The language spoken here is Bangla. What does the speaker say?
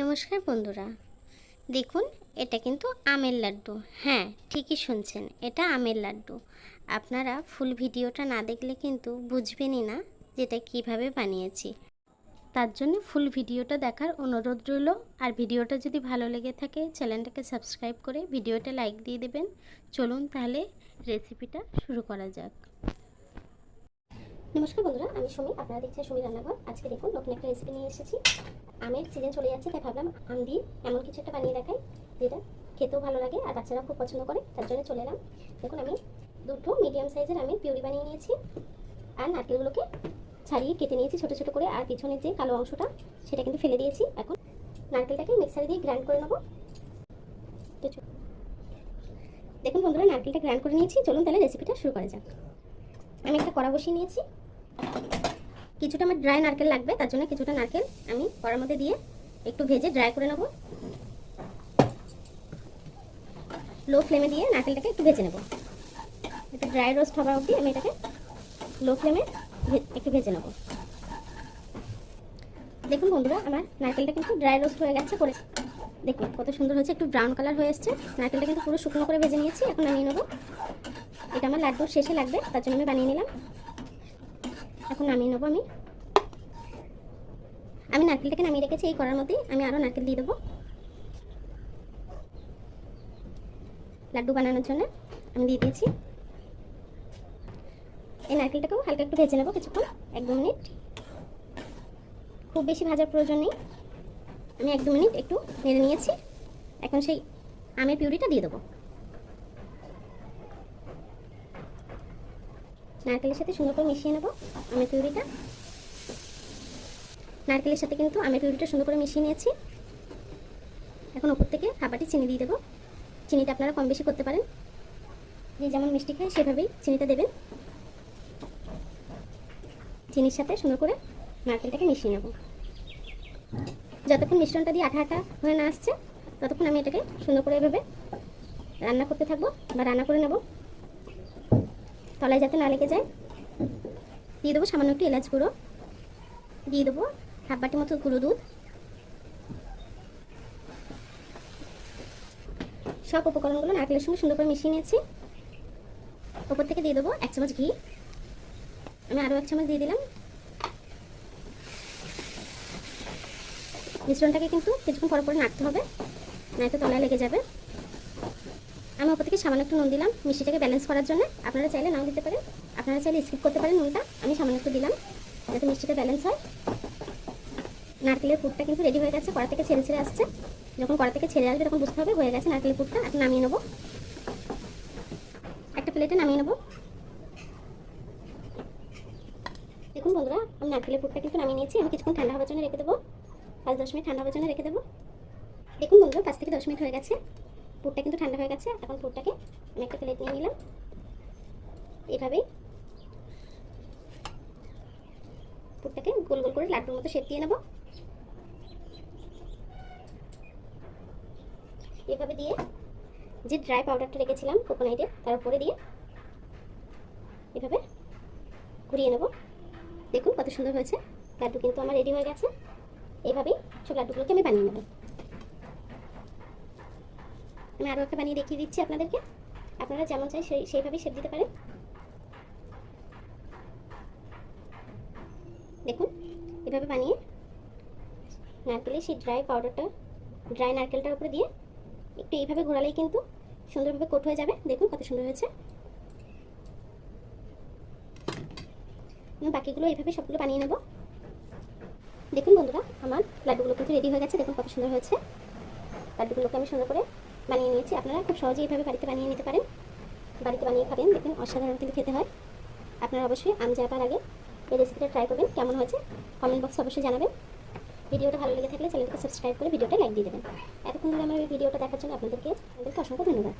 নমস্কার বন্ধুরা। দেখুন, এটা কিন্তু আমের লাড্ডু। হ্যাঁ ঠিকই শুনছেন, এটা আমের লাড্ডু। আপনারা ফুল ভিডিওটা না দেখলে কিন্তু বুঝবেনই না যেটা কীভাবে বানিয়েছি। তার জন্য ফুল ভিডিওটা দেখার অনুরোধ রইল। আর ভিডিওটা যদি ভালো লেগে থাকে, চ্যানেলটাকে সাবস্ক্রাইব করে ভিডিওটা লাইক দিয়ে দেবেন। চলুন তাহলে রেসিপিটা শুরু করা যাক। নমস্কার বন্ধুরা, আমি সুমি, আপনারা দেখছেন সুমি রান্নাঘর। আজকে দেখুন, নতুন একটা রেসিপি নিয়ে এসেছি। আমের সিজন চলে যাচ্ছে, তাই ভাবলাম আম দিয়ে এমন কিছু একটা বানিয়ে দেখাই, যেটা খেতেও ভালো লাগে আর বাচ্চারা খুব পছন্দ করে, তার জন্য চলে এলাম। দেখুন, আমি দুটো মিডিয়াম সাইজের আমের পিউরি বানিয়ে নিয়েছি আর নারকেলগুলোকে ছাড়িয়ে কেটে নিয়েছি ছোটো ছোটো করে, আর পিছনের যে কালো অংশটা, সেটা কিন্তু ফেলে দিয়েছি। এখন নারকেলটাকে মিক্সারে দিয়ে গ্রাইন্ড করে নেব। দেখুন বন্ধুরা, নারকেলটা গ্রাইন্ড করে নিয়েছি। চলুন তাহলে রেসিপিটা শুরু করা যাক। আমি একটা কড়া বসিয়ে নিয়েছি। কিছুটা আমার ড্রাই নারকেল লাগবে, তার জন্য কিছুটা নারকেল আমি কড়ার মধ্যে দিয়ে একটু ভেজে ড্রাই করে নেব। লো ফ্লেমে দিয়ে নারকেলটাকে একটু ভেজে নেব। একটু ড্রাই রোস্ট হওয়া অবধি আমি এটাকে লো ফ্লেমে একটু ভেজে নেব। দেখুন বন্ধুরা, আমার নারকেলটা কিন্তু ড্রাই রোস্ট হয়ে গেছে, করে দেখুন কত সুন্দর হয়েছে, একটু ব্রাউন কালার হয়ে এসছে। নারকেলটা কিন্তু পুরো শুকনো করে ভেজে নিয়েছি, এখন নামিয়ে নেব। এটা আমার লাড্ডুর শেষে লাগবে, তার জন্য আমি বানিয়ে নিলাম। এখন নামিয়ে নেব আমি। আমি নারকেলটাকে নামিয়ে রেখেছি, এই করার মধ্যে। আমি আরও নারকেল দিয়ে দেবো। লাড্ডু বানানোর জন্য আমি দিয়ে দিয়েছি। এই নারকেলটাকেও হালকা একটু ভেজে নেব কিছুক্ষণ, এক দু মিনিট। খুব বেশি ভাজার প্রয়োজন নেই। আমি এক দু মিনিট একটু নেড়ে নিয়েছি। এখন সেই আমের পিউরিটা দিয়ে দেবো। নারকেলের সাথে সুন্দর করে মিশিয়ে নেব, আমের পিউরিটা। নারকেলের সাথে কিন্তু আমের পিউরিটা সুন্দর করে মিশিয়ে নিয়েছি। এখন ওপর থেকে হাবাটি চিনি দিয়ে দেবো। চিনিটা আপনারা কম বেশি করতে পারেন। যে যেমন মিষ্টি খায় সেভাবেই চিনিটা দেবেন। চিনির সাথে সুন্দর করে নারকেলটাকে মিশিয়ে নেব। যতক্ষণ মিশ্রণটা দিয়ে আঠা আঠা হয়ে না আসছে, ততক্ষণ আমি এটাকে সুন্দর করে এভাবে রান্না করতে থাকব বা রান্না করে নেব। তলায় যাতে না লেগে যায়, দিয়ে দেবো সামান্য একটু এলাচ গুঁড়ো, দিয়ে দেবো হাফ বাটি মতো গুঁড়ো দুধ। সব উপকরণগুলো নারকেলের সঙ্গে সুন্দর করে মিশিয়ে নিয়েছি। ওপর থেকে দিয়ে দেবো এক চামচ ঘি। আমি আরও এক চামচ দিয়ে দিলাম। মিশ্রণটাকে কিন্তু কিছুক্ষণ পরে পরে নাড়তে হবে নয়তো তলায় লেগে যাবে। আমি ওপর থেকে সামান্য একটু নুন দিলাম, মিষ্টিটাকে ব্যালেন্স করার জন্য। আপনারা চাইলে নাও দিতে পারেন। আপনারা চাইলে স্কিপ করতে পারেন নুনটা। আমি সামান্য একটু দিলাম, যাতে মিষ্টিটা ব্যালেন্স হয়। নারকেলের পুরটা কিন্তু রেডি হয়ে গেছে, কড়া থেকে ছেড়ে ছেড়ে আসছে। যখন কড়া থেকে ছেড়ে আসবে তখন বুঝতে হবে, হয়ে গেছে নারকেলের পুরটা। এখন নামিয়ে নেব। একটা প্লেটে নামিয়ে নেব। দেখুন বন্ধুরা, আমি নারকেলের পুরটা কিন্তু নামিয়ে নিয়েছি। আমি কিছুক্ষণ ঠান্ডা হওয়ার জন্য রেখে দেবো। পাঁচ দশ মিনিট ঠান্ডা হওয়ার জন্য রেখে দেবো। দেখুন বন্ধুরা, পাঁচ থেকে দশ মিনিট হয়ে গেছে। পুরটা কিন্তু ঠান্ডা হয়ে গেছে, এখন পুরটাকে আমি একটা প্লেট নিয়ে নিলাম। এভাবেই পুরটাকে গোল গোল করে লাড্ডুর মতো শেপ দিয়ে নেব। এভাবে দিয়ে যে ড্রাই পাউডারটা রেখেছিলাম কোকোনাইটের তার উপরে দিয়ে এভাবে ঘুরিয়ে নেব। দেখুন কত সুন্দর হয়েছে, লাড্ডু কিন্তু আমার রেডি হয়ে গেছে। এইভাবেই সব লাড্ডুগুলোকে আমি বানিয়ে নেব। আমি আরও একটা বানিয়ে দেখিয়ে দিচ্ছি আপনাদেরকে। আপনারা যেমন চাই সেই, সেইভাবেই শেপ দিতে পারেন। দেখুন, এভাবে বানিয়ে নারকেলের সেই ড্রাই পাউডারটা ড্রাই নারকেলটার উপরে দিয়ে একটু এইভাবে ঘোরালেই কিন্তু সুন্দরভাবে কোট হয়ে যাবে। দেখুন কত সুন্দর হয়েছে। বাকিগুলো এইভাবে সবগুলো বানিয়ে নেব। দেখুন বন্ধুরা, আমার লাড্ডুগুলো কিন্তু রেডি হয়ে গেছে। দেখুন কত সুন্দর হয়েছে। লাড্ডুগুলোকে আমি সুন্দর করে বানিয়ে নিয়েছি। আপনারা খুব সহজেই এইভাবে বাড়িতে বানিয়ে নিতে পারেন। বাড়িতে বানিয়ে খাবেন, দেখবেন অসাধারণ কিন্তু খেতে হয়। আপনারা অবশ্যই আম যাবার আগে এই রেসিপিটা ট্রাই করবেন, কেমন হয়েছে কমেন্ট বক্সে অবশ্যই জানাবেন। ভিডিওটা ভালো লেগে থাকলে চ্যানেলটাকে সাবস্ক্রাইব করে ভিডিওটা লাইক দিয়ে দেবেন। এতক্ষণ ধরে আমার ভিডিওটা দেখার জন্য আপনাদেরকে আপনাদেরকে অসংখ্য ধন্যবাদ।